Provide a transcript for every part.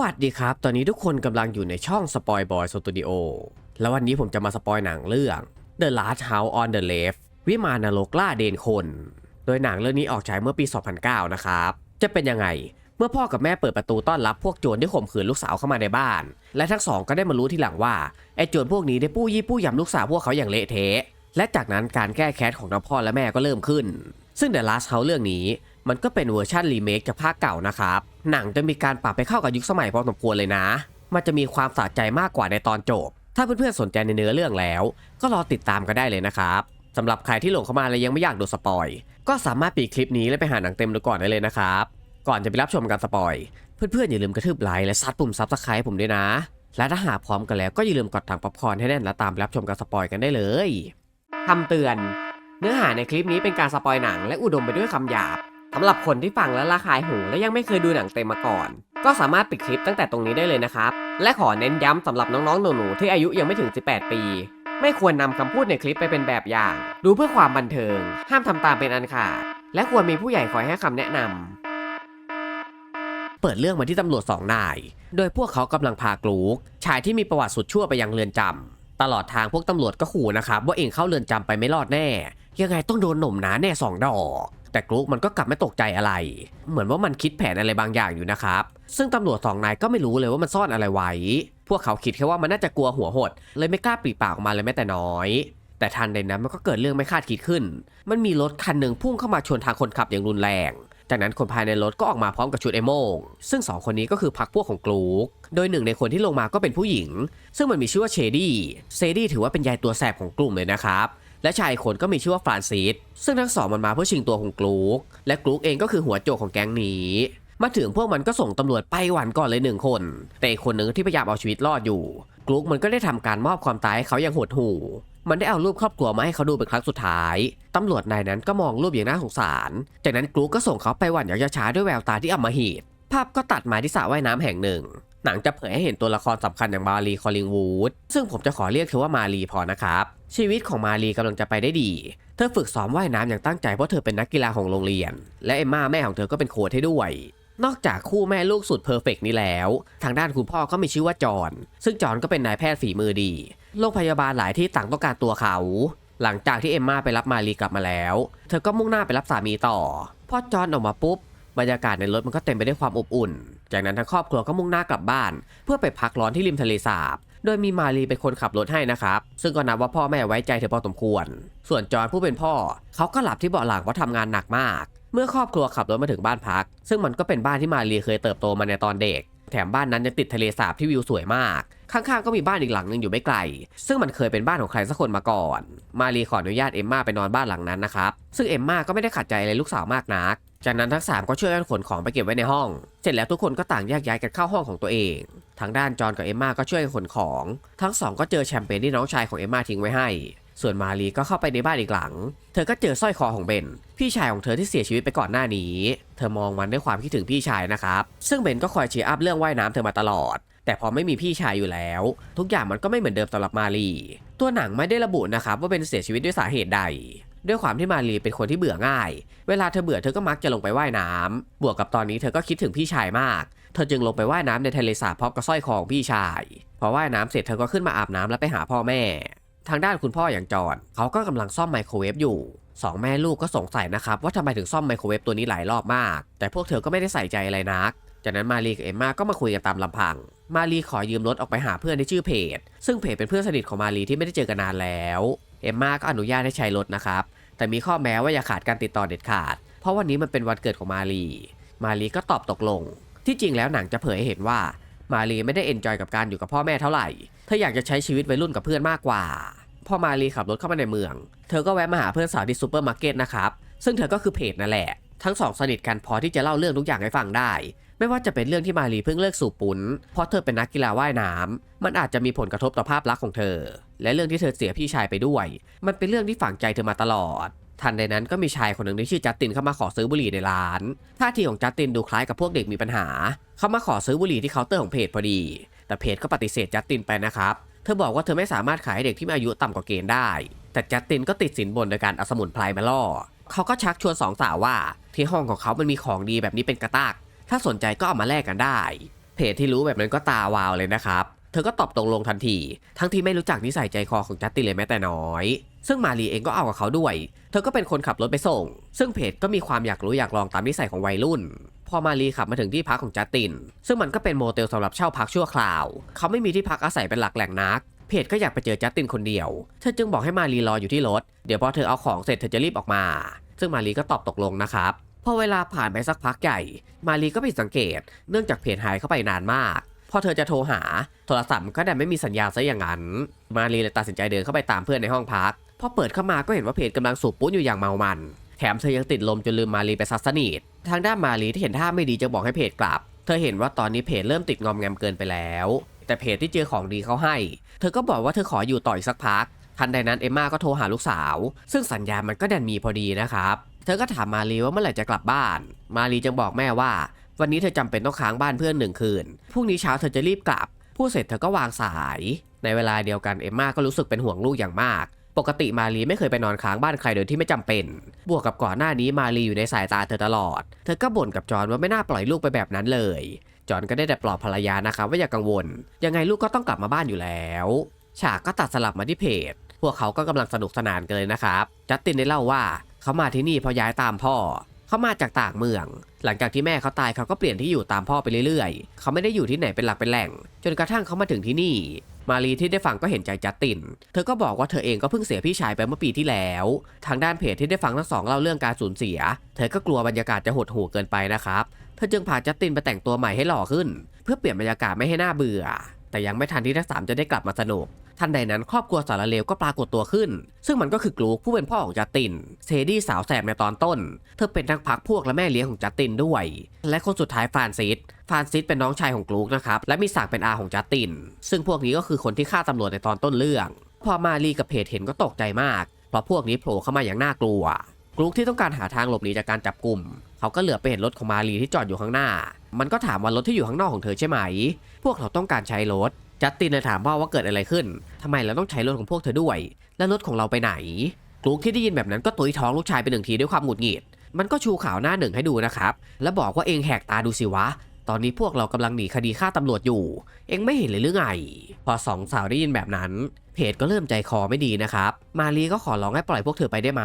วัสดีครับ ตอนนี้ทุกคนกำลังอยู่ในช่อง Spoil Boy Studio แล้ววันนี้ผมจะมาสปอยหนังเรื่อง The Last House on the Left วิมานนรกล่าเดนคน โดยหนังเรื่องนี้ออกฉายเมื่อปี 2009 นะครับ จะเป็นยังไง เมื่อพ่อกับแม่เปิดประตูต้อนรับพวกโจรที่ข่มขืนลูกสาวเข้ามาในบ้าน และทั้งสองก็ได้มารู้ทีหลังว่าไอ้โจรพวกนี้ได้ปู้ยี่ปู้ยำลูกสาวพวกเขาอย่างเละเทะ และจากนั้นการแก้แค้นของทั้งพ่อและแม่ก็เริ่มขึ้น ซึ่ง The Last House เรื่องนี้ มันก็เป็นเวอร์ชันรีเมคจากภาคเก่านะครับ หนังจะมีการปรับไปเข้ากับยุคสมัยพอสมควรเลยนะ มันจะมีความสะใจมากกว่าในตอนจบ ถ้าเพื่อนๆสนใจในเนื้อเรื่องแล้ว ก็รอติดตามกันได้เลยนะครับสำหรับใครที่หลงเข้ามาและยังไม่อยากดนสปอย ก็สามารถปิดคลิปนี้แล้วไปหาหนังเต็มดูก่อนได้เลยนะครับ ก่อนจะไปรับชมการสปอย เพื่อนๆอย่าลืมกระทืบไลค์และซัดปุ่มซับสไครต์ผมด้วยนะ และถ้าหากพร้อมกันแล้วก็อย่าลืมกดถังป๊อปคอร์นให้แน่นและตามรับชมการสปอยกันได้เลยคำเตือน เนื้อหาในคลิปนี้เป็นการสปอยหนังและอุดมไปด้วยคำหยาบ สำหรับคนที่ฟังแล้วระคายหูและยังไม่เคยดูหนังเต็มมาก่อน ก็สามารถปิดคลิปตั้งแต่ตรงนี้ได้เลยนะครับ และขอเน้นย้ำสำหรับน้องๆหนูๆที่อายุยังไม่ถึง 18 ปี ไม่ควรนำคำพูดในคลิปไปเป็นแบบอย่าง ดูเพื่อความบันเทิง ห้ามทำตามเป็นอันขาด และควรมีผู้ใหญ่คอยให้คำแนะนำเปิดเรื่องมาที่ตำรวจสองนาย โดยพวกเขากำลังพากลูก ชายที่มีประวัติสุดชั่วไปยังเรือนจำตลอดทางพวกตำรวจก็ขู่นะครับว่าเองเข้าเรือนจำไปไม่รอดแน่ ยังไงต้องโดนหน่มหนาแน่สองดอก แต่กรุ๊กมันก็กลับไม่ตกใจอะไร เหมือนว่ามันคิดแผนอะไรบางอย่างอยู่นะครับ ซึ่งตำรวจสองนายก็ไม่รู้เลยว่ามันซ่อนอะไรไว้ พวกเขาคิดแค่ว่ามันน่าจะกลัวหัวหด เลยไม่กล้าปรีปากออกมาเลยแม้แต่น้อย แต่ทันใดนั้นมันก็เกิดเรื่องไม่คาดคิดขึ้น มันมีรถคันหนึ่งพุ่งเข้ามาชนทางคนขับอย่างรุนแรง จากนั้นคนภายในรถก็ออกมาพร้อมกับชุดไอโมง ซึ่งสองคนนี้ก็คือพักพวกของกลูก โดยหนึ่งในคนที่ลงมาก็เป็นผู้หญิง ซึ่งมันมีชื่อว่าเชดี้ เชดี้ถือว่าเป็นยายตัวแสบของกลุ่มเลยนะครับ และชายคนก็มีชื่อว่าฟรานซิสซึ่งทั้งสองมันมาเพื่อชิงตัวของกลูกและกลูกเองก็คือหัวโจกของแก๊งนี้มาถึงพวกมันก็ส่งตำรวจไปหวันก่อนเลยหนึ่งคน แต่อีกคนหนึ่งที่พยายามเอาชีวิตรอดอยู่ กลูกมันก็ได้ทำการมอบความตายให้เขาอย่างหดหู่ มันได้เอารูปครอบครัวมาให้เขาดูเป็นครั้งสุดท้าย ตำรวจนายนั้นก็มองรูปอย่างน่าสงสาร จากนั้นกลูกก็ส่งเขาไปหวันอย่างช้าด้วยแววตาที่อำมหิตภาพก็ตัดมาที่สระว่ายน้ำแห่งหนึ่ง หนังจะเผยให้เห็นตัวละครสำคัญอย่างมารีคอลลิงวูดซึ่งผมจะขอเรียกเธอว่ามารีพอนะครับ ชีวิตของมารีกำลังจะไปได้ดี เธอฝึกซ้อมว่ายน้ำอย่างตั้งใจเพราะเธอเป็นนักกีฬาของโรงเรียน และเอมม่าแม่ของเธอก็เป็นโค้ชให้ด้วย นอกจากคู่แม่ลูกสุดเพอร์เฟกนี้แล้ว ทางด้านคุณพ่อก็มีชื่อว่าจอห์นซึ่งจอห์นก็เป็นนายแพทย์ฝีมือดีโรงพยาบาลหลายที่ต่างต้องการตัวเขา หลังจากที่เอมม่าไปรับมารีกลับมาแล้ว เธอก็มุ่งหน้าไปรับสามีต่อพอจอห์นออกมาปุ๊บบรรยากาศในรถมันก็เต็มไปด้วยความอบอุ่น จากนั้นทั้งครอบครัวก็มุ่งหน้ากลับบ้าน เพื่อไปพักร้อนที่ริมทะเลสาบ โดยมีมารีเป็นคนขับรถให้นะครับ ซึ่งก็นับว่าพ่อแม่ไว้ใจเธอพอสมควร ส่วนจอห์นผู้เป็นพ่อ เขาก็หลับที่เบาะหลังเพราะทำงานหนักมาก เมื่อครอบครัวขับรถมาถึงบ้านพัก ซึ่งมันก็เป็นบ้านที่มารีเคยเติบโตมาในตอนเด็ก แถมบ้านนั้นยังติดทะเลสาบที่วิวสวยมาก ข้างๆก็มีบ้านอีกหลังหนึ่งอยู่ไม่ไกล ซึ่งมันเคยเป็นบ้านของใครสักคนมาก่อน มารีขออนุญาตเอมมาไปนอนบ้านหลังนั้นนะครับ ซึ่งเอมมาก็ไม่ได้ขัดใจอะไรลูกสาวมากนัก จากนั้นทั้งสามก็ช่วยกันขนของไปเก็บไว้ในห้อง เสร็จแล้วทุกคนก็ต่างแยกย้ายกันเข้าห้องของตัวเอง ทางด้านจอห์นกับเอมมาก็ช่วยกันขนของ ทั้งสองก็เจอแชมเปญที่น้องชายของเอมมาทิ้งไว้ให้ ส่วนมารีก็เข้าไปในบ้านอีกหลัง เธอก็เจอสร้อยคอของเบน พี่ชายของเธอที่เสียชีวิตไปก่อนหน้านี้ เธอมองมันด้วยความคิดถึงพี่ชายนะครับ ซึ่งเบนก็คอยเชียร์อัพเรื่องว่ายน้ำเธอมาตลอด แต่พอไม่มีพี่ชายอยู่แล้ว ทุกอย่างมันก็ไม่เหมือนเดิมสำหรับมารีตัวหนังไม่ได้ระบุนะครับว่าเป็นเสียชีวิตด้วยสาเหตุใด ด้วยความที่มารีเป็นคนที่เบื่อง่าย เวลาเธอเบื่อเธอก็มักจะลงไปว่ายน้ำบวกกับตอนนี้เธอก็คิดถึงพี่ชายมาก เธอจึงลงไปว่ายน้ำในทะเลสาบพร้อมกับสร้อยของพี่ชาย พอว่ายน้ำเสร็จเธอก็ขึ้นมาอาบน้ำแล้วไปหาพ่อแม่ ทางด้านคุณพ่ออย่างจอนเขาก็กำลังซ่อมไมโครเวฟอยู่สองแม่ลูกก็สงสัยนะครับว่าทำไมถึงซ่อมไมโครเวฟตัวนี้หลายรอบมาก แต่พวกเธอก็ไม่ได้ใส่ใจอะไรนัก จากนั้นมารีกับเอมมาก็มาคุยกันตามลำพัง มารีขอยืมรถออกไปหาเพื่อนที่ชื่อเพจซึ่งเพจเป็นเพื่อนสนิทของมารีที่ไม่ได้เจอกันนานแล้ว เอมมาก็อนุญาตให้ใช้รถนะครับ แต่มีข้อแม้ว่าอย่าขาดการติดต่อเด็ดขาด เพราะวันนี้มันเป็นวันเกิดของมารี มารีก็ตอบตกลง ที่จริงแล้วหนังจะเผยให้เห็นว่า มารีไม่ได้เอนจอยกับการอยู่กับพ่อแม่เท่าไหร่ เธออยากจะใช้ชีวิตวัยรุ่นกับเพื่อนมากกว่า พอมารีขับรถเข้ามาในเมือง เธอก็แวะมาหาเพื่อนสาวที่ซูเปอร์มาร์เก็ตนะครับ ซึ่งเธอก็คือเพจนั่นแหละ ทั้งสองสนิทกันพอที่จะเล่าเรื่องทุกอย่างให้ฟังได้ ไม่ว่าจะเป็นเรื่องที่มารีเพิ่งเลิกสูบปุ้นเพราะเธอเป็นนักกีฬาว่ายน้ำมันอาจจะมีผลกระทบต่อภาพลักษณ์ของเธอ และเรื่องที่เธอเสียพี่ชายไปด้วย มันเป็นเรื่องที่ฝังใจเธอมาตลอด ทันใดนั้นก็มีชายคนหนึ่งที่ชื่อจัสตินเข้ามาขอซื้อบุหรี่ในร้านท่าทีของจัสตินดูคล้ายกับพวกเด็กมีปัญหา เขามาขอซื้อบุหรี่ที่เคาน์เตอร์ของเพจพอดี แต่เพจก็ปฏิเสธจัสตินไปนะครับ เธอบอกว่าเธอไม่สามารถขายให้เด็กที่มีอายุต่ำกว่าเกณฑ์ได้ แต่จัสตินก็ติดสินบนโดยการเอาสมุนไพรมาล่อ เขาก็ชักชวนสองสาวว่าที่ห้องของเขามันมีของดีแบบนี้เป็นกระตาก ถ้าสนใจก็เอามาแลกกันได้ เพจที่รู้แบบนั้นก็ตาวาวเลยนะครับ เธอก็ตอบตกลงทันที ทั้งที่ไม่รู้จักนิสัยใจคอของจัสตินเลยแม้แต่น้อย ซึ่งมารีเองก็เอากับเขาด้วย เธอก็เป็นคนขับรถไปส่ง ซึ่งเพจก็มีความอยากรู้อยากลองตามนิสัยของวัยรุ่นพอมารีขับมาถึงที่พักของจัสติน ซึ่งมันก็เป็นโมเตลสำหรับเช่าพักชั่วคราว เขาไม่มีที่พักอาศัยเป็นหลักแหล่งนัก เพจก็อยากไปเจอจัสตินคนเดียว เธอจึงบอกให้มารีรออยู่ที่รถ เดี๋ยวพอเธอเอาของเสร็จเธอจะรีบออกมา ซึ่งมารีก็ตอบตกลงนะครับ พอเวลาผ่านไปสักพักใหญ่ มารีก็ผิดสังเกต เนื่องจากเพจหายเข้าไปนานมาก พอเธอจะโทรหา โทรศัพท์ก็ดันไม่มีสัญญาณซะอย่างนั้น มารีเลยตัดสินใจเดินเข้าไปตามเพื่อนในห้องพัก พอเปิดเข้ามาก็เห็นว่าเพจกำลังสูบปุ้นอยู่อย่างเมามัน แถมเธอยังติดลมจนลืมมารีไปซัสนิททางด้านมารีที่เห็นท่าไม่ดีจะบอกให้เพจกลับ เธอเห็นว่าตอนนี้เพจเริ่มติดงอมแงมเกินไปแล้ว แต่เพจที่เจอของดีเขาให้ เธอก็บอกว่าเธอขออยู่ต่ออีกสักพักทันใดนั้นเอมมาก็โทรหาลูกสาว ซึ่งสัญญาณมันก็ดันมีพอดีนะครับ เธอก็ถามมารีว่าเมื่อไหร่จะกลับบ้าน มารีจึงบอกแม่ว่า วันนี้เธอจำเป็นต้องค้างบ้านเพื่อนหนึ่งคืน พรุ่งนี้เช้าเธอจะรีบกลับ พูดเสร็จเธอก็วางสาย ในเวลาเดียวกันเอมมาก็รู้สึกเป็นห่วงลูกอย่างมาก ปกติมารีไม่เคยไปนอนค้างบ้านใครโดยที่ไม่จำเป็น บวกกับก่อนหน้านี้มารีอยู่ในสายตาเธอตลอด เธอก็บ่นกับจอห์นว่าไม่น่าปล่อยลูกไปแบบนั้นเลย จอห์นก็ได้แต่ปลอบภรรยานะครับว่าอย่ากังวล ยังไงลูกก็ต้องกลับมาบ้านอยู่แล้ว ฉากก็ตัดสลับมาที่เพจ พวกเขาก็กำลังสนุกสนานกันเลยนะครับ จัสตินได้เล่าว่า เขามาที่นี่เพราะย้ายตามพ่อ เขามาจากต่างเมือง หลังจากที่แม่เขาตายเขาก็เปลี่ยนที่อยู่ตามพ่อไปเรื่อยๆ เขาไม่ได้อยู่ที่ไหนเป็นหลักเป็นแหล่ง จนกระทั่งเขามาถึงที่นี่ มารีที่ได้ฟังก็เห็นใจจัสติน เธอก็บอกว่าเธอเองก็เพิ่งเสียพี่ชายไปเมื่อปีที่แล้ว ทางด้านเพจที่ได้ฟังทั้งสองเล่าเรื่องการสูญเสีย เธอก็กลัวบรรยากาศจะหดหู่เกินไปนะครับ เธอจึงพาจัสตินไปแต่งตัวใหม่ให้หล่อขึ้น เพื่อเปลี่ยนบรรยากาศไม่ให้หน่าเบื่อ แต่ยังไม่ทันที่ทั้งสามจะได้กลับมาสนุก ทันใดนั้นครอบครัวสารเลวก็ปรากฏตัวขึ้น ซึ่งมันก็คือกลูกผู้เป็นพ่อของจัตินเซดี้สาวแสบในตอนต้น เธอเป็นทั้งพักพวกและแม่เลี้ยงของจัตินด้วย และคนสุดท้ายฟรานซิสฟรานซิสเป็นน้องชายของกลูกนะครับและมีศักดิ์เป็นอาของจัติน ซึ่งพวกนี้ก็คือคนที่ฆ่าตำรวจในตอนต้นเรื่อง พอมารีกับเพจเห็นก็ตกใจมาก เพราะพวกนี้โผล่เข้ามาอย่างน่ากลัวกลูกที่ต้องการหาทางหลบหนีจากการจับกลุ่ม เขาก็เหลือไปเห็นรถของมารีที่จอดอยู่ข้างหน้า มันก็ถามว่ารถที่อยู่ข้างนอกของเธอใช่ไหม พวกเราต้องการใช้รถ จัสตินเลยถามว่าว่าเกิดอะไรขึ้นทำไมเราต้องใช้รถของพวกเธอด้วย และรถของเราไปไหนกลูกที่ได้ยินแบบนั้นก็ตุยท้องลูกชายไปหนึ่งทีด้วยความหงุดหงิด มันก็ชูข่าวหน้าหนึ่งให้ดูนะครับ แล้วบอกว่าเองแหกตาดูสิวะ ตอนนี้พวกเรากำลังหนีคดีฆ่าตำรวจอยู่ เองไม่เห็นเลยหรือไง พอสองสาวได้ยินแบบนั้น เพจก็เริ่มใจคอไม่ดีนะครับ มารีก็ขอร้องให้ปล่อยพวกเธอไปได้ไหม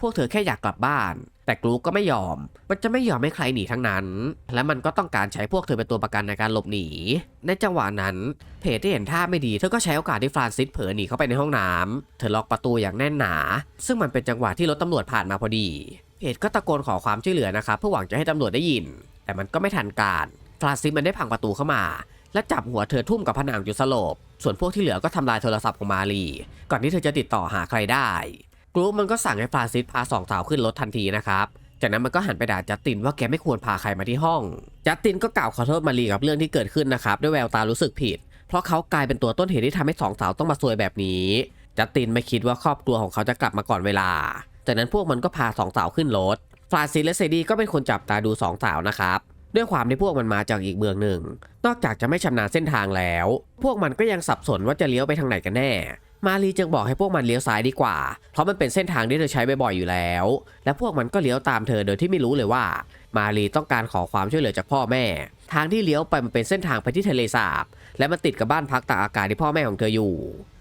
พวกเธอแค่อยากกลับบ้าน แต่กลูกก็ไม่ยอม มันจะไม่ยอมให้ใครหนีทั้งนั้น และมันก็ต้องการใช้พวกเธอเป็นตัวประกันในการหลบหนี ในจังหวะนั้น เพจที่เห็นท่าไม่ดีเธอก็ใช้โอกาสที่ฟรานซิสเผลอหนีเข้าไปในห้องน้ำเธอล็อกประตูอย่างแน่นหนา ซึ่งมันเป็นจังหวะที่รถตำรวจผ่านมาพอดี เพจก็ตะโกนขอความช่วยเหลือนะครับเพื่อหวังจะให้ตำรวจได้ยิน แต่มันก็ไม่ทันการฟรานซิสมันได้พังประตูเข้ามา และจับหัวเธอทุ่มกับผนังจนสลบ ส่วนพวกที่เหลือก็ทำลายโทรศัพท์ของมารีก่อนที่เธอจะติดต่อหาใครได้ กรุ๊ปมันก็สั่งให้ฟรานซิสพาสองสาวขึ้นรถทันทีนะครับ จากนั้นมันก็หันไปด่าจัสตินว่าแกไม่ควรพาใครมาที่ห้อง จัสตินก็กล่าวขอโทษมารีกับเรื่องที่เกิดขึ้นนะครับ ด้วยแววตารู้สึกผิด เพราะเขากลายเป็นตัวต้นเหตุที่ทำให้สองสาวต้องมาซวยแบบนี้ จัสตินไม่คิดว่าครอบครัวของเขาจะกลับมาก่อนเวลา จากนั้นพวกมันก็พาสองสาวขึ้นรถ ฟรานซิสและเซดีก็เป็นคนจับตาดูสองสาวนะครับด้วยความที่พวกมันมาจากอีกเมืองหนึ่ง นอกจากจะไม่ชำนาญเส้นทางแล้ว พวกมันก็ยังสับสนว่าจะเลี้ยวไปทางไหนกันแน่ มารีจึงบอกให้พวกมันเลี้ยวซ้ายดีกว่า เพราะมันเป็นเส้นทางที่เธอใช้บ่อยๆอยู่แล้ว และพวกมันก็เลี้ยวตามเธอโดยที่ไม่รู้เลยว่า มารีต้องการขอความช่วยเหลือจากพ่อแม่ ทางที่เลี้ยวไปมันเป็นเส้นทางไปที่ทะเลสาบ และมันติดกับบ้านพักตากอากาศที่พ่อแม่ของเธออยู่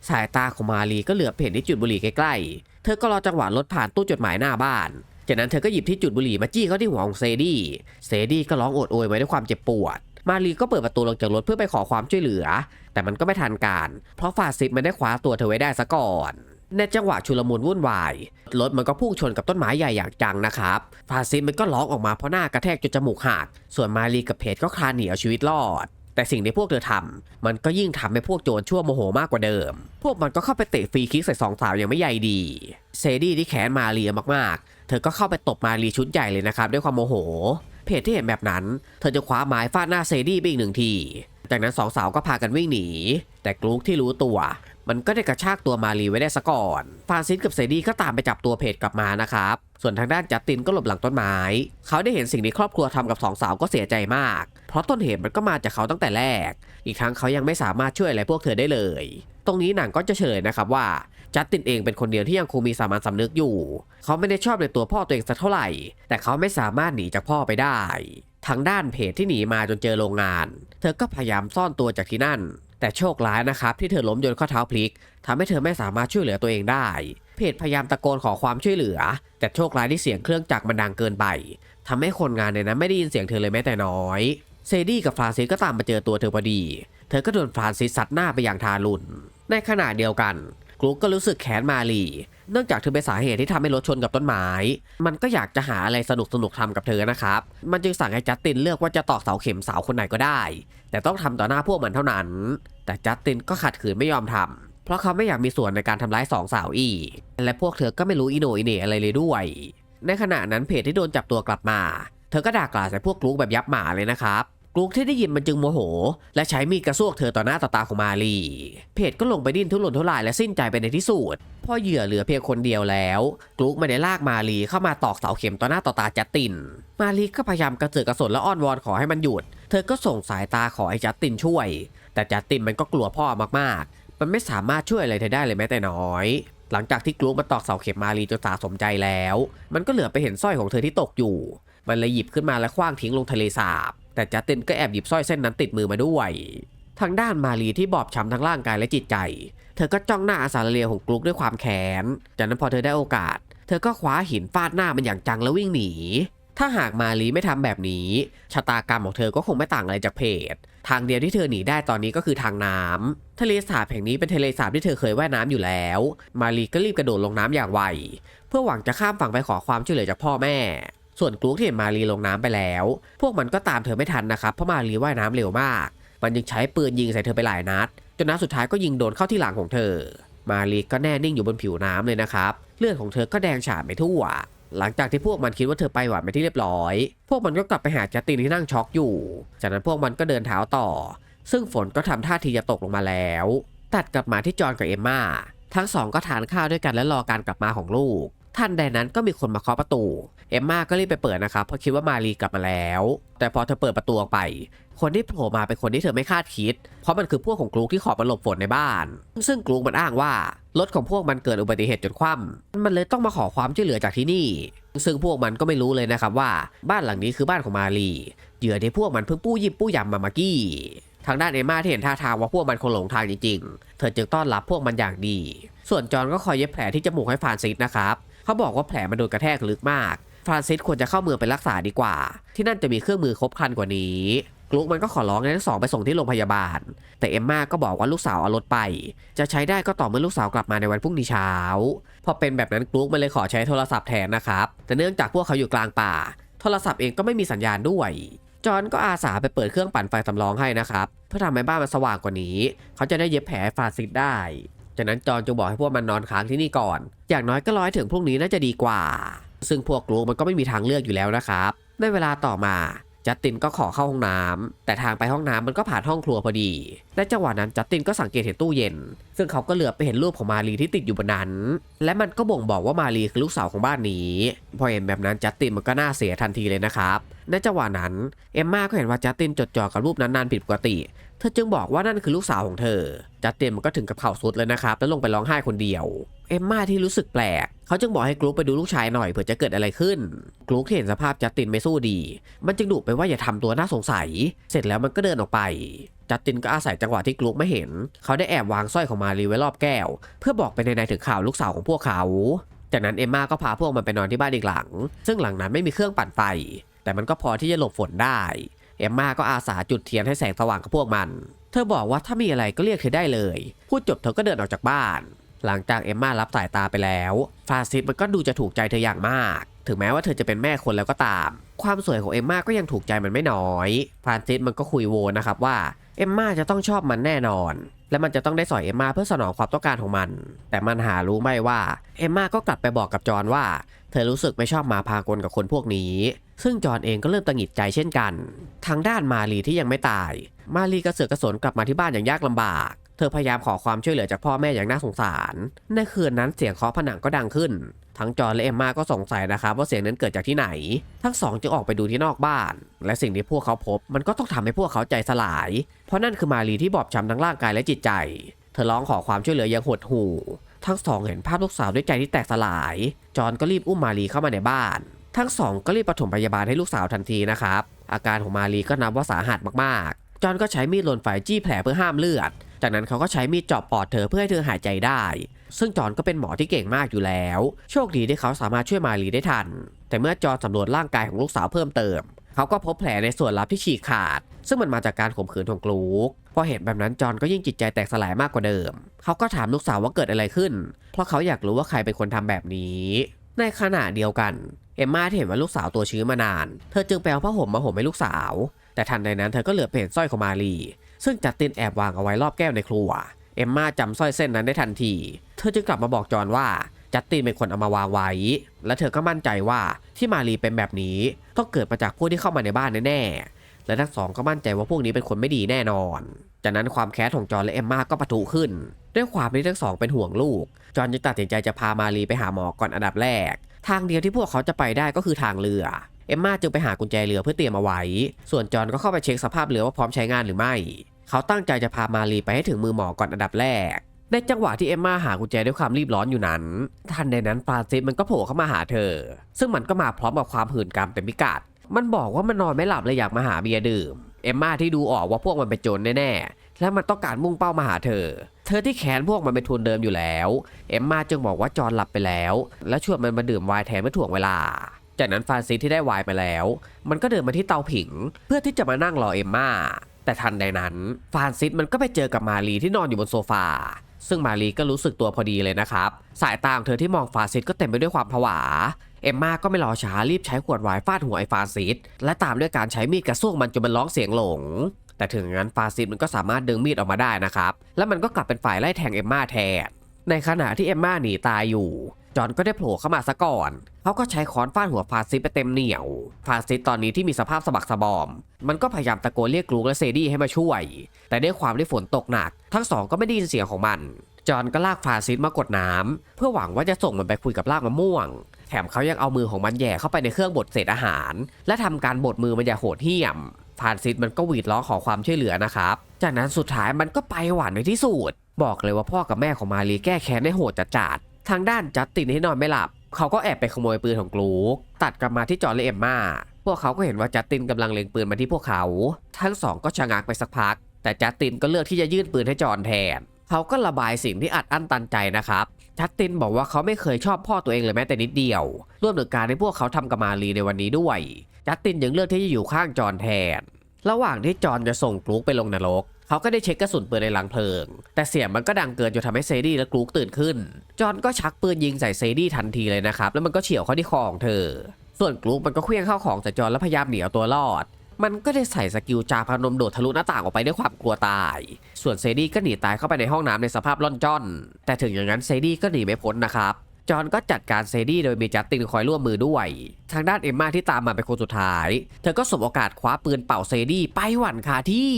สายตาของมารีก็เหลือบเห็นที่จุดบุหรี่ใกล้ๆ เธอก็รอจังหวะรถผ่านตู้จดหมายหน้าบ้านจากนั้นเธอก็หยิบที่จุดบุหรี่มาจี้เข้าที่หัวของเซดี้ เซดี้ก็ร้องโอดโอยไว้ด้วยความเจ็บปวด มารีก็เปิดประตูลงจากรถเพื่อไปขอความช่วยเหลือ แต่มันก็ไม่ทันการ เพราะฟาซิสมันได้คว้าตัวเธอไว้ได้ซะก่อนในจังหวะชุลมุนวุ่นวาย รถมันก็พุ่งชนกับต้นไม้ใหญ่อย่างจังนะครับ ฟาซิสมันก็ร้องออกมาเพราะหน้ากระแทกจนจมูกหัก ส่วนมารีกับเพจก็คลานหนีเอาชีวิตรอด แต่สิ่งที่พวกเธอทำมันก็ยิ่งทำให้พวกโจรชั่วโมโหมากกว่าเดิม พวกมันก็เข้าไปเตะฟรีคิกใส่สองสาวอย่างไม่ใยดี เซดี้ที่แขนมาเรียมากๆ เธอก็เข้าไปตบมารีชุดใหญ่เลยนะครับด้วยความโมโห เพจที่เห็นแบบนั้น เธอจะคว้าไม้ฟาดหน้าเซดี้ไปอีกหนึ่งที จากนั้นสองสาวก็พากันวิ่งหนี แต่กลูกที่รู้ตัว มันก็ได้กระชากตัวมารีไว้ได้ซะก่อนฟานซิสกับเซดี้ก็ตามไปจับตัวเพจกลับมานะครับ ส่วนทางด้านจัสตินก็หลบหลังต้นไม้ เขาได้เห็นสิ่งที่ครอบครัวทำกับสองสาวก็เสียใจมาก เพราะต้นเหตุมันก็มาจากเขาตั้งแต่แรก อีกทั้งเขายังไม่สามารถช่วยอะไรพวกเธอได้เลย ตรงนี้หนังก็จะเฉลยนะครับว่า จัสตินเองเป็นคนเดียวที่ยังคงมีสามัญสำนึกอยู่ เขาไม่ได้ชอบในตัวพ่อตัวเองสักเท่าไหร่ แต่เขาไม่สามารถหนีจากพ่อไปได้ ทางด้านเพจที่หนีมาจนเจอโรงงาน เธอก็พยายามซ่อนตัวจากที่นั่น แต่โชคร้ายนะครับที่เธอล้มจนข้อเท้าพลิกทำให้เธอไม่สามารถช่วยเหลือตัวเองได้ เพจพยายามตะโกนขอความช่วยเหลือ แต่โชคร้ายที่เสียงเครื่องจักรมันดังเกินไปทำให้คนงานในนั้นไม่ได้ยินเสียงเธอเลยแม้แต่น้อย เซดี้กับฟรานซิสก็ตามมาเจอตัวเธอพอดี เธอก็โดนฟรานซิสซัดหน้าไปอย่างทารุณในขณะเดียวกัน กรุ๊กก็รู้สึกแค้นมาลี เนื่องจากเธอเป็นสาเหตุที่ทำให้รถชนกับต้นไม้ มันก็อยากจะหาอะไรสนุกสนุกทำกับเธอนะครับ มันจึงสั่งให้จัสตินเลือกว่าจะตอกเสาเข็มสาวคนไหนก็ได้ แต่ต้องทำต่อหน้าพวกมันเท่านั้น แต่จัสตินก็ขัดขืนไม่ยอมทำเพราะเขาไม่อยากมีส่วนในการทำร้ายสองสาวอีก และพวกเธอก็ไม่รู้อีโนอีเน่อะไรเลยด้วย ในขณะนั้นเพจที่โดนจับตัวกลับมา เธอก็ด่ากล่าวใส่พวกกรุ๊กแบบยับหมาเลยนะครับ กรุ๊กที่ได้ยินมันจึงโมโห และใช้มีดกระซวกเธอต่อหน้าต่อตาของมาลีเพจก็ลงไปดิ้นทุรนทุรายและสิ้นใจไปในที่สุดพอเหยื่อเหลือเพียงคนเดียวแล้วกรุ๊กไม่ได้ลากมาลีเข้ามาตอกเสาเข็มต่อหน้าต่อตาจัติน มาลีก็พยายามกระเสือกกระสนและอ้อนวอนขอให้มันหยุด เธอก็ส่งสายตาขอให้จัตินช่วย แต่จัตินมันก็กลัวพ่อมากๆ มันไม่สามารถช่วยอะไรเธอได้เลยแม้แต่น้อยหลังจากที่กรุ๊กมาตอกเสาเข็มมาลีจนสาสมใจแล้ว มันก็เหลือไปเห็นสร้อยของเธอที่ตกอยู่ มันเลยหยิบขึ้นมาและคว้างทิ้งลงทะเลสาบ แต่จัสตินก็แอบหยิบสร้อยเส้นนั้นติดมือมาด้วยทางด้านมาลีที่บอบช้ำทั้งร่างกายและจิตใจ เธอก็จ้องหน้าอาสาเรียของกรุ๊กด้วยความแค้น จากนั้นพอเธอได้โอกาส เธอก็คว้าหินฟาดหน้ามันอย่างจังแล้ววิ่งหนี ถ้าหากมาลีไม่ทำแบบนี้ ชะตากรรมของเธอก็คงไม่ต่างอะไรจากเพจ ทางเดียวที่เธอหนีได้ตอนนี้ก็คือทางน้ำทะเลสาบแห่งนี้เป็นทะเลสาบที่เธอเคยว่ายน้ำอยู่แล้ว มาลีก็รีบกระโดดลงน้ำอย่างไว เพื่อหวังจะข้ามฝั่งไปขอความช่วยเหลือจากพ่อแม่ ส่วนกรุ๊กที่เห็นมาลีลงน้ำไปแล้ว พวกมันก็ตามเธอไม่ทันนะครับ เพราะมาลีว่ายน้ำเร็วมาก มันยังใช้ปืนยิงใส่เธอไปหลายนัด จนนัดสุดท้ายก็ยิงโดนเข้าที่หลังของเธอ มาลีก็แน่นิ่งอยู่บนผิวน้ำเลยนะครับ เลือดของเธอก็แดงฉานไปทั่ว หลังจากที่พวกมันคิดว่าเธอไปหวานไปที่เรียบร้อย พวกมันก็กลับไปหาจัสตินที่นั่งช็อกอยู่ จากนั้นพวกมันก็เดินเท้าต่อ ซึ่งฝนก็ทำท่าทีจะตกลงมาแล้ว ตัดกลับมาที่จอห์นกับเอมมาทั้งสองก็ทานข้าวด้วยกันและรอการกลับมาของลูก ท่านใดนั้นก็มีคนมาเคาะประตู เอมมาก็รีบไปเปิดนะครับเพราะคิดว่ามารีกลับมาแล้ว แต่พอเธอเปิดประตูออกไป คนที่โผล่มาเป็นคนที่เธอไม่คาดคิด เพราะมันคือพวกของกรุ๊กที่ขอมาหลบฝนในบ้าน ซึ่งกรุ๊กมันอ้างว่ารถของพวกมันเกิดอุบัติเหตุจนคว่ำมันเลยต้องมาขอความช่วยเหลือจากที่นี่ ซึ่งพวกมันก็ไม่รู้เลยนะครับว่าบ้านหลังนี้คือบ้านของมารีเหยื่อที่พวกมันเพิ่งปู้ยิบปู้ยำมามากี้ทางด้านเอมมาที่เห็นท่าทางว่าพวกมันคงหลงทางจริงๆ เธอจึงต้อนรับพวกมันอย่างดี ส่วนจอนก็คอยเย็บแผลที่จมูกให้ฟานซิสนะครับ เขาบอกว่าแผลมันโดนกระแทกลึกมาก ฟรานซิสควรจะเข้าเมืองไปรักษาดีกว่า ที่นั่นจะมีเครื่องมือครบครันกว่านี้กลุกมันก็ขอร้องให้ทั้งสองไปส่งที่โรงพยาบาล แต่เอมมาก็บอกว่าลูกสาวเอารถไป จะใช้ได้ก็ต่อเมื่อลูกสาวกลับมาในวันพรุ่งนี้เช้า พอเป็นแบบนั้นกลุกมันเลยขอใช้โทรศัพท์แทนนะครับ แต่เนื่องจากพวกเขาอยู่กลางป่า โทรศัพท์เองก็ไม่มีสัญญาณด้วย จอห์นก็อาสาไปเปิดเครื่องปั่นไฟสำรองให้นะครับ เพื่อทำให้บ้านมันสว่างกว่านี้ เขาจะได้เย็บแผลฟราซิสได้ จากนั้นจอห์นจึงบอกให้พวกมันนอนค้างที่นี่ก่อน อย่างน้อยก็รอให้ถึงพรุ่งนี้น่าจะดีกว่า ซึ่งพวกกลูมันก็ไม่มีทางเลือกอยู่แล้วนะครับ ในเวลาต่อมาจัสตินก็ขอเข้าห้องน้ำแต่ทางไปห้องน้ำมันก็ผ่านห้องครัวพอดี และจังหวะนั้นจัสตินก็สังเกตเห็นตู้เย็น ซึ่งเขาก็เหลือบไปเห็นรูปของมารีที่ติดอยู่บนนั้น และมันก็บ่งบอกว่ามารีคือลูกสาวของบ้านนี้ พอเห็นแบบนั้นจัสตินมันก็น่าเสียทันทีเลยนะครับ ในจังหวะนั้นเอมมาก็เห็นว่าจัสตินจดจ่อกับรูปนั้นนานผิดปกติ เธอจึงบอกว่านั่นคือลูกสาวของเธอ จัสตินมันก็ถึงกับเข่าสุดเลยนะครับ แล้วลงไปร้องไห้คนเดียว เอมมาที่รู้สึกแปลก เขาจึงบอกให้กรุ๊ปไปดูลูกชายหน่อยเผื่อจะเกิดอะไรขึ้น กรุ๊ปที่เห็นสภาพจัสตินไม่สู้ดี มันจึงดุไปว่าอย่าทำตัวน่าสงสัย เสร็จแล้วมันก็เดินออกไปจัสตินก็อาศัยจังหวะที่กรุ๊ปไม่เห็น เขาได้แอบวางสร้อยของมารีไว้รอบแก้ว เพื่อบอกไปในในถึงข่าวลูกสาวของพวกเขา จากนั้นเอมมาก็พาพวกมันไปนอนที่บ้านอีกหลัง ซึ่งหลังนั้นไม่มีเครื่องปั่นไฟ แต่มันก็พอที่จะหลบฝนได้ เอมมาก็อาสาจุดเทียนให้แสงสว่างกับพวกมัน เธอบอกว่าถ้ามีอะไรก็เรียกเธอได้เลย พูดจบเธอก็เดินออกจากบ้าน หลังจากเอมมารับสายตาไปแล้ว ฟาซิสมันก็ดูจะถูกใจเธออย่างมาก ถึงแม้ว่าเธอจะเป็นแม่คนแล้วก็ตาม ความสวยของเอมมาก็ยังถูกใจมันไม่น้อย ฟรานซิสมันก็คุยโวนะครับว่าเอมมาจะต้องชอบมันแน่นอน และมันจะต้องได้สอยเอมมาเพื่อสนองความต้องการของมัน แต่มันหารู้ไม่ว่าเอมมาก็กลับไปบอกกับจอนว่า เธอรู้สึกไม่ชอบมาพากลกับคนพวกนี้ ซึ่งจอห์นเองก็เริ่มตังหงิดใจเช่นกัน ทางด้านมาลีที่ยังไม่ตาย มาลีกระเสือกกระสนกลับมาที่บ้านอย่างยากลำบาก เธอพยายามขอความช่วยเหลือจากพ่อแม่อย่างน่าสงสาร ในคืนนั้นเสียงเคาะผนังก็ดังขึ้น ทั้งจอห์นและเอมมาก็สงสัยนะครับว่าเสียงนั้นเกิดจากที่ไหน ทั้งสองจึงออกไปดูที่นอกบ้าน และสิ่งที่พวกเขาพบ มันก็ต้องทำให้พวกเขาใจสลาย เพราะนั่นคือมาลีที่บอบช้ำทั้งร่างกายและจิตใจ เธอร้องขอความช่วยเหลืออย่างหดหู่ทั้งสองเห็นภาพลูกสาวด้วยใจที่แตกสลาย จอห์นก็รีบอุ้มมาลีเข้ามาในบ้าน ทั้งสองก็รีบปฐมพยาบาลให้ลูกสาวทันทีนะครับ อาการของมาลีก็นับว่าสาหัสมากๆ จอห์นก็ใช้มีดหล่นไฟจี้แผลเพื่อห้ามเลือด จากนั้นเขาก็ใช้มีดเจาะปอดเธอเพื่อให้เธอหายใจได้ ซึ่งจอห์นก็เป็นหมอที่เก่งมากอยู่แล้ว โชคดีที่เขาสามารถช่วยมารีได้ทัน แต่เมื่อจอห์นสำรวจร่างกายของลูกสาวเพิ่มเติม เขาก็พบแผลในส่วนลับที่ฉีกขาด ซึ่งมันมาจากการข่มขืนของกลูก พอเห็นแบบนั้นจอห์นก็ยิ่งจิตใจแตกสลายมากกว่าเดิม เขาก็ถามลูกสาวว่าเกิดอะไรขึ้น เพราะเขาอยากรู้ว่าใครเป็นคนทำแบบนี้ ในขณะเดียวกัน เอมมาเห็นว่าลูกสาวตัวชื้นมานาน เธอจึงไปเอาผ้าห่มมาห่มให้ลูกสาว แต่ทันใดนั้นเธอก็เหลือเห็นสร้อยของมารีซึ่งจัดตินแอบวางเอาไว้รอบแก้วในครัว เอมมาจำสร้อยเส้นนั้นได้ทันที เธอจึงกลับมาบอกจอนว่าจัดตินเป็นคนเอามาวางไว้ และเธอก็มั่นใจว่าที่มารีเป็นแบบนี้ต้องเกิดมาจากพวกที่เข้ามาในบ้านแน่ๆ และทั้งสองก็มั่นใจว่าพวกนี้เป็นคนไม่ดีแน่นอน จากนั้นความแค้นของจอห์นและเอมมาก็ปะทุขึ้น ด้วยความที่ทั้งสองเป็นห่วงลูก จอห์นจึงตัดสินใจจะพามารีไปหาหมอก่อนอันดับแรก ทางเดียวที่พวกเขาจะไปได้ก็คือทางเรือ เอมมาจึงไปหากุญแจเรือเพื่อเตรียมเอาไว้ ส่วนจอห์นก็เข้าไปเช็คสภาพเรือว่าพร้อมใช้งานหรือไม่ เขาตั้งใจจะพามารีไปให้ถึงมือหมอก่อนอันดับแรกในจังหวะที่เอมมาหากุญแจด้วยความรีบร้อนอยู่นั้น ทันใดนั้นฟรานซิสมันก็โผล่เข้ามาหาเธอ ซึ่งมันก็มาพร้อมกับความหื่นกามเป็นพิกัด มันบอกว่ามันนอนไม่หลับเลยอยากมาหาเบียร์ดื่ม เอมมาที่ดูออกว่าพวกมันเป็นโจรแน่ๆ และมันต้องการมุ่งเป้ามาหาเธอ เธอที่แขนพวกมันเป็นทุนเดิมอยู่แล้ว เอมมาจึงบอกว่าจอห์นหลับไปแล้ว และชวนมันมาดื่มไวน์แทนเมื่อถ่วงเวลา จากนั้นฟานซิสที่ได้ไวน์ไปแล้ว มันก็เดินมาที่เตาผิง เพื่อที่จะมานั่งรอเอมมาแต่ทันใดนั้น ฟานซิสมันก็ไปเจอกับมารีที่นอนอยู่บนโซฟาซึ่งมารีก็รู้สึกตัวพอดีเลยนะครับ สายตาของเธอที่มองฟานซิสก็เต็มไปด้วยความผวา เอมมาก็ไม่รอช้ารีบใช้ขวดไวน์ฟาดหัวไอ้ฟาซิสและตามด้วยการใช้มีดกระซวกมันจนมันร้องเสียงหลง แต่ถึงงั้นฟาซิสมันก็สามารถดึงมีดออกมาได้นะครับ แล้วมันก็กลับเป็นฝ่ายไล่แทงเอมมาแทน ในขณะที่เอมมาหนีตายอยู่ จอห์นก็ได้โผล่เข้ามาซะก่อน เขาก็ใช้ค้อนฟาดหัวฟาซิสไปเต็มเหนียว ฟาซิสตอนนี้ที่มีสภาพสะบักสะบอม มันก็พยายามตะโกนเรียกลูกและเซดี้ให้มาช่วย แต่ด้วยความที่ฝนตกหนัก ทั้งสองก็ไม่ได้ยินเสียงของมัน จอห์นก็ลากฟาซิสมากดน้ำเพื่อหวังว่าจะส่งมันไปคุยกับลากมะม่วง แถมเขายังเอามือของมันแย่เข้าไปในเครื่องบดเศษอาหาร และทำการบดมือมันอย่างโหดเหี้ยมฟานซิสมันก็หวีดร้องขอความช่วยเหลือนะครับ จากนั้นสุดท้ายมันก็ไปหวานในที่สุดบอกเลยว่าพ่อกับแม่ของมารีแก้แค้นได้โหดจัดๆทางด้านจัสตินที่นอนไม่หลับ เขาก็แอบไปขโมยปืนของกลูก ตัดกลับมาที่จอร์และเอมมาพวกเขาก็เห็นว่าจัสตินกำลังเล็งปืนมาที่พวกเขา ทั้งสองก็ชะงักไปสักพัก แต่จัสตินก็เลือกที่จะยื่นปืนให้จอร์นแทน เขาก็ระบายสิ่งที่อัดอั้นตันใจนะครับ จัสตินบอกว่าเขาไม่เคยชอบพ่อตัวเองเลยแม้แต่นิดเดียวรวมถึงการที่พวกเขาทำกับมารีในวันนี้ด้วยจัสตินยังเลือกที่จะอยู่ข้างจอร์นแทน ระหว่างที่จอห์นจะส่งกลูกไปลงนรก เขาก็ได้เช็คกระสุนปืนในหลังเพลิง แต่เสียงมันก็ดังเกินจนทำให้เซดี้และกลูกตื่นขึ้น จอห์นก็ชักปืนยิงใส่เซดี้ทันทีเลยนะครับ แล้วมันก็เฉี่ยวเข้าที่คอของเธอ ส่วนกลูกมันก็เคลื่องเข้าของใส่จอห์นแล้วพยายามหนีเอาตัวรอด มันก็ได้ใส่สกิลจาพนมโดดทะลุหน้าต่างออกไปด้วยความกลัวตาย ส่วนเซดี้ก็หนีตายเข้าไปในห้องน้ำในสภาพล่อนจ้อน แต่ถึงอย่างนั้นเซดี้ก็หนีไม่พ้นนะครับ จอห์นก็จัดการเซดี้โดยมีจัสตินคอยร่วมมือด้วย ทางด้านเอมมาที่ตามมาเป็นคนสุดท้าย เธอก็สบโอกาสคว้าปืนเป่าเซดี้ไปหวันคาที่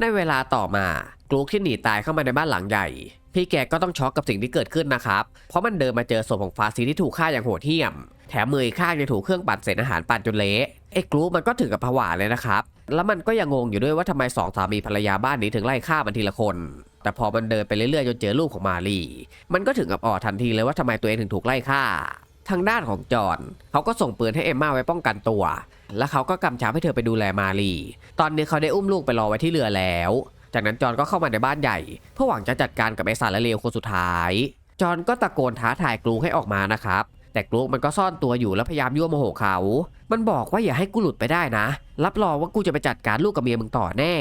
ในเวลาต่อมากลูกที่หนีตายเข้ามาในบ้านหลังใหญ่พี่แกก็ต้องช็อกกับสิ่งที่เกิดขึ้นนะครับ เพราะมันเดินมาเจอศพของฟาซีที่ถูกฆ่าอย่างโหดเหี้ยม แถมมือข้างยังถูกเครื่องปั่นเศษอาหารปั่นจนเละ ไอ้กลูมันก็ถึงกับผวาเลยนะครับ แล้วมันก็ยังงงอยู่ด้วยว่าทำไมสองสามีภรรยาบ้านนี้ถึงไล่ฆ่ามันทีละคน แต่พอมันเดินไปเรื่อยๆจนเจอลูกของมารีมันก็ถึงกับอ่อทันทีเลยว่าทำไมตัวเองถึงถูกไล่ฆ่า ทางด้านของจอห์นเขาก็ส่งปืนให้เอมมาไว้ป้องกันตัว และเขาก็กำชับให้เธอไปดูแลมารีตอนนี้เขาได้อุ้มลูกไปรอไว้ที่เรือแล้ว จากนั้นจอห์นก็เข้ามาในบ้านใหญ่เพื่อหวังจะจัดการกับไอสารและเลวคนสุดท้ายจอห์นก็ตะโกนท้าทายกลูให้ออกมานะครับ แต่กลูกมันก็ซ่อนตัวอยู่แล้วพยายามยั่วโมโหเขา มันบอกว่าอย่าให้กูหลุดไปได้นะ รับรองว่ากูจะไปจัดการลูกกับเมียมึงต่อแน่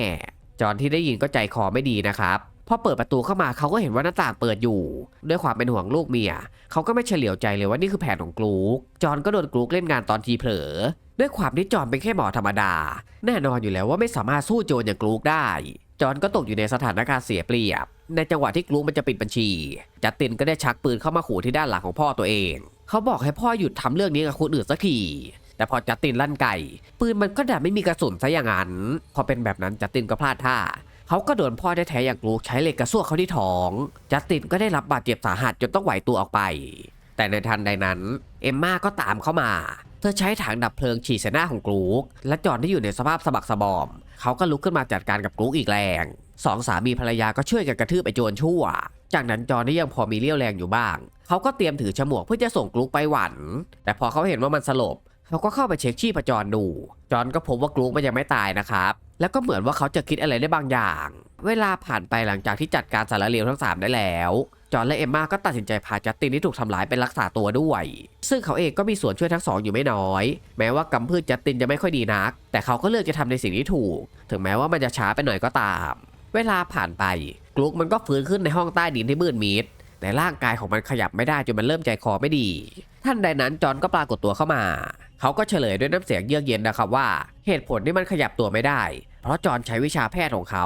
จอนที่ได้ยินก็ใจคอไม่ดีนะครับพอเปิดประตูเข้ามาเขาก็เห็นว่าหน้าต่างเปิดอยู่ ด้วยความเป็นห่วงลูกเมียเขาก็ไม่เฉลียวใจเลยว่านี่คือแผนของกลูกจอนก็โดนกลูกเล่นงานตอนทีเผลอ ด้วยความที่จอนเป็นแค่หมอธรรมดา แน่นอนอยู่แล้วว่าไม่สามารถสู้โจรอย่างกลูกได้ จอนก็ตกอยู่ในสถานการณ์เสียเปรียบ ในจังหวะที่กลูกมันจะปิดบัญชีจัสตินก็ได้ชักปืนเข้ามาขู่ที่ด้านหลังของพ่อตัวเอง เขาบอกให้พ่อหยุดทำเรื่องนี้กับคนอื่นสักที แต่พอจัสตินลั่นไก่ปืนมันก็ดันไม่มีกระสุนซะอย่างนั้น พอเป็นแบบนั้นจัสตินก็พลาดท่า เขาก็โดนพ่อแท้ๆอย่างกลูกใช้เหล็กกระซวกเขาที่ท้อง จัสตินก็ได้รับบาดเจ็บสาหัสจนต้องไหวตัวออกไป แต่ในทันใดนั้น เอมมาก็ตามเข้ามา เธอใช้ถังดับเพลิงฉีดใส่หน้าของกลูก และจอนที่อยู่ในสภาพสะบักสะบอม เขาก็ลุกขึ้นมาจัดการกับกลูกอีกแรงสองสามีภรรยาก็ช่วยกันกระทืบไอโจรชั่ว จากนั้นจอห์นี่ยังพอมีเรี่ยวแรงอยู่บ้าง เขาก็เตรียมถือฉมวกเพื่อจะส่งกลูกไปหวัน แต่พอเขาเห็นว่ามันสลบ เขาก็เข้าไปเช็คชีพจรดู จอนก็พบว่ากลูกมันยังไม่ตายนะครับ แล้วก็เหมือนว่าเขาจะคิดอะไรได้บางอย่าง เวลาผ่านไปหลังจากที่จัดการสารเลวทั้งสามได้แล้ว จอนและเอมมาก็ตัดสินใจพาจัสตินที่ถูกทำร้ายไปรักษาตัวด้วย ซึ่งเขาเองก็มีส่วนช่วยทั้งสองอยู่ไม่น้อย แม้ว่ากำพืชจัสตินจะไม่ค่อยดีนัก แต่เขาก็เลือกจะทำในสิ่งที่ถูก ถึงแม้ว่ามันจะช้าไปหน่อยก็ตาม เวลาผ่านไป กลุกมันก็ฟื้นขึ้นในห้องใต้ดินที่มืดมิดแต่ร่างกายของมันขยับไม่ได้จนมันเริ่มใจคอไม่ดี ท่านใดนั้นจอนก็ปรากฏตัวเข้ามา เขาก็เฉลยด้วยน้ำเสียงเยือกเย็นนะครับว่า เหตุผลที่มันขยับตัวไม่ได้ เพราะจอนใช้วิชาแพทย์ของเขา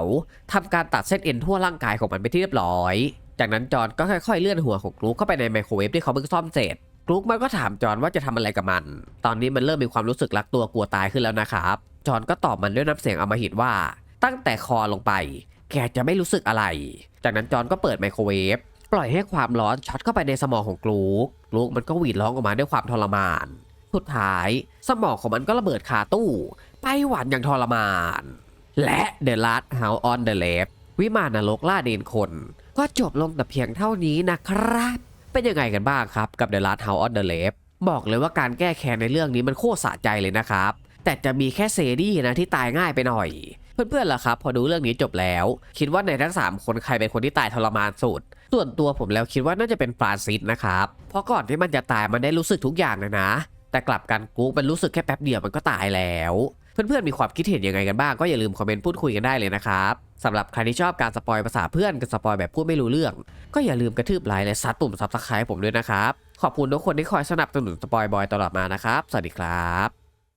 ทำการตัดเส้นเอ็นทั่วร่างกายของมันไปที่เรียบร้อย จากนั้นจอนก็ค่อยๆเลื่อนหัวของกรุ๊กเข้าไปในไมโครเวฟที่เขาเพิ่งซ่อมเสร็จกรุ๊กมันก็ถามจอนว่าจะทำอะไรกับมัน ตอนนี้มันเริ่มมีความรู้สึกรักตัวกลัวตายขึ้นแล้วนะครับ จอนก็ตอบมันด้วยน้ำเสียงอมหิตว่า ตั้งแต่คอลงไป แกจะไม่รู้สึกอะไร จากนั้นจอนก็เปิดไมโครเวฟปล่อยให้ความร้อนช็อตเข้าไปในสมองของกลูกกลูกมันก็หวีดร้องออกมาด้วยความทรมาน สุดท้ายสมองของมันก็ระเบิดคาตู้ ไปหวานอย่างทรมาน และ The Last House on the Left วิมานนรกล่าเดนคน ก็จบลงแต่เพียงเท่านี้นะครับ เป็นยังไงกันบ้างครับกับ The Last House on the Left บอกเลยว่าการแก้แค้นในเรื่องนี้มันโคตรสะใจเลยนะครับ แต่จะมีแค่เซดี้นะที่ตายง่ายไปหน่อย เพื่อนๆล่ะครับ พอดูเรื่องนี้จบแล้ว คิดว่าในทั้ง 3 คนใครเป็นคนที่ตายทรมานสุด ส่วนตัวผมแล้วคิดว่าน่าจะเป็นฟรานซิสนะครับ เพราะก่อนที่มันจะตายมันได้รู้สึกทุกอย่างเลยนะ แต่กลับกันกู๊กมันรู้สึกแค่แป๊บเดียวมันก็ตายแล้ว เพื่อนๆมีความคิดเห็นยังไงกันบ้างก็อย่าลืมคอมเมนต์พูดคุยกันได้เลยนะครับสำหรับใครที่ชอบการสปอยภาษาเพื่อนกับสปอยแบบพูดไม่รู้เรื่อง ก็อย่าลืมกระทืบไลค์และซัดปุ่มซับสไครป์ผมด้วยนะครับขอบคุณทุกคนที่คอยสนับสนุนสปอยบอยตลอดมานะครับ สวัสดีครับ